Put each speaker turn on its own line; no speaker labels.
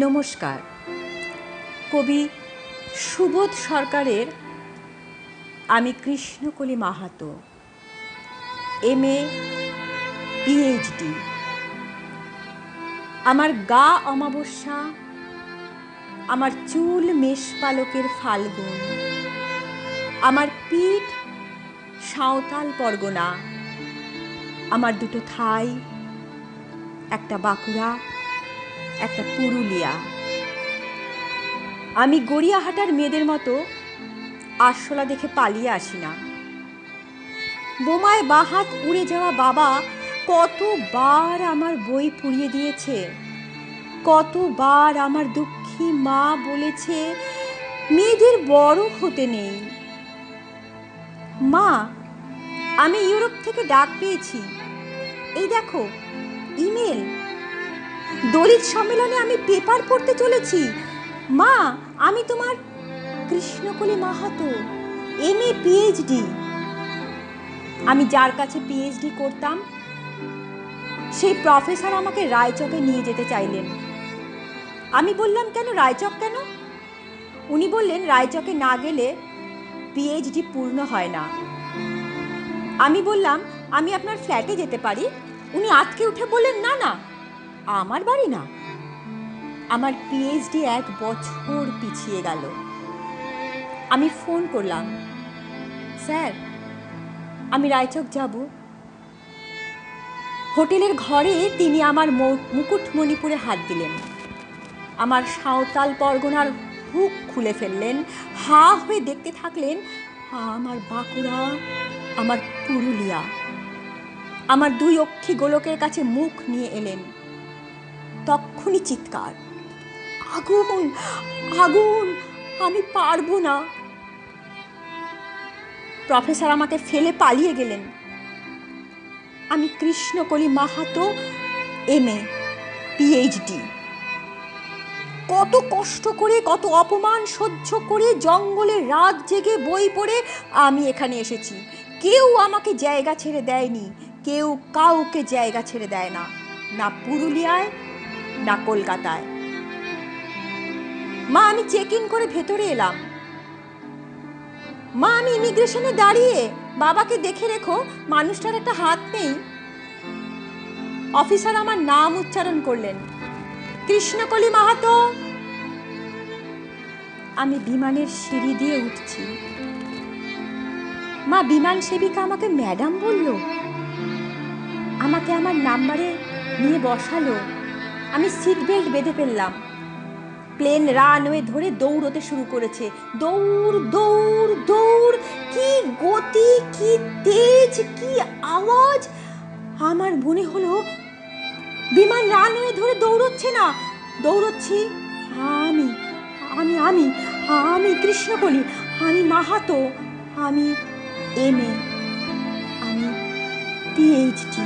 নমস্কার। কবি সুবোধ সরকারের আমি Krishnakali Mahato M A PhD আমার গা অমাবস্যা, আমার চুল মেষপালকের ফাল্গুন, আমার পিঠ সাঁওতাল পরগনা, আমার দুটো থাই, একটা বাঁকুড়া একটা পুরুলিয়া। আমি গড়িয়াহাটার মেয়েদের মতো আরশোলা দেখে পালিয়ে আসি না। বোমায় বাহাত উড়ে যাওয়া বাবা কতবার আমার বই পুড়িয়ে দিয়েছে, কতবার আমার দুঃখী মা বলেছে, মেয়েদের বড় হতে নেই। মা, আমি ইউরোপ থেকে ডাক পেয়েছি। এই দেখো, ইমেল। দলিত সম্মেলনে আমি পেপার পড়তে চলেছি। মা, আমি তোমার Krishnakali Mahato, M A PhD আমি যার কাছে পিএইচডি করতাম, সেই প্রফেসর আমাকে রায়চকে নিয়ে যেতে চাইলেন। আমি বললাম, কেন রায়চক কেন? উনি বললেন, রায়চকে না গেলে পিএইচডি পূর্ণ হয় না। আমি বললাম, আমি আপনার ফ্ল্যাটে যেতে পারি? উনি আটকে উঠে বললেন, না না। আমার বাড়ি না? আমার পিএইচডি এক বছর পিছিয়ে গেল। আমি ফোন করলাম। স্যার, আমি রায়চক যাব। হোটেলের ঘরে তিনি আমার মুকুটমণিপুরে হাত দিলেন। আমার সাঁওতাল পরগনার হুক খুলে ফেললেন। হা হয়ে দেখতে থাকলেন আমার বাঁকুড়া, আমার পুরুলিয়া। আমার দুই অক্ষী গোলকের কাছে মুখ নিয়ে এলেন। তক্ষুনি চিৎকার, আগুন আগুন, আমি পারব না। প্রফেসর আমাকে ফেলে পালিয়ে গেলেন। আমি Krishnakali Mahato M A PhD. কত কষ্ট করে, কত অপমান সহ্য করে জঙ্গলে রাত জেগে বই পড়ে আমি এখানে এসেছি। কেউ আমাকে জায়গা ছেড়ে দেয়নি, কেউ কাউকে জায়গা ছেড়ে দেয় না। না পুরুলিয়ায় না কলকাতায়। মা, আমি চেক ইন করে ভেতরে এলাম। মা, আমি ইমিগ্রেশনে দাঁড়িয়ে বাবাকে দেখে রেখো, মানুষটার একটা হাত নেই। অফিসার আমার নাম উচ্চারণ করলেন। কৃষ্ণকলি মাহাতো! আমি বিমানের সিঁড়ি দিয়ে উঠছি। মা, বিমান সেবিকা আমাকে ম্যাডাম বলল। আমাকে আমার নাম্বারে নিয়ে বসালো। আমি সিট বেল্ট বেঁধে ফেললাম। প্লেন রানওয়ে ধরে দৌড়তে শুরু করেছে। দৌড় দৌড় দৌড়, কি গতি, কি তেজ, কি আওয়াজ? আমার মনে হলো বিমান রানওয়ে ধরে দৌড়চ্ছে না। দৌড়চ্ছি। আমি আমি আমি আমি কৃষ্ণকলি আমি মাহাতো, আমি এম এ, আমি পিএইচডি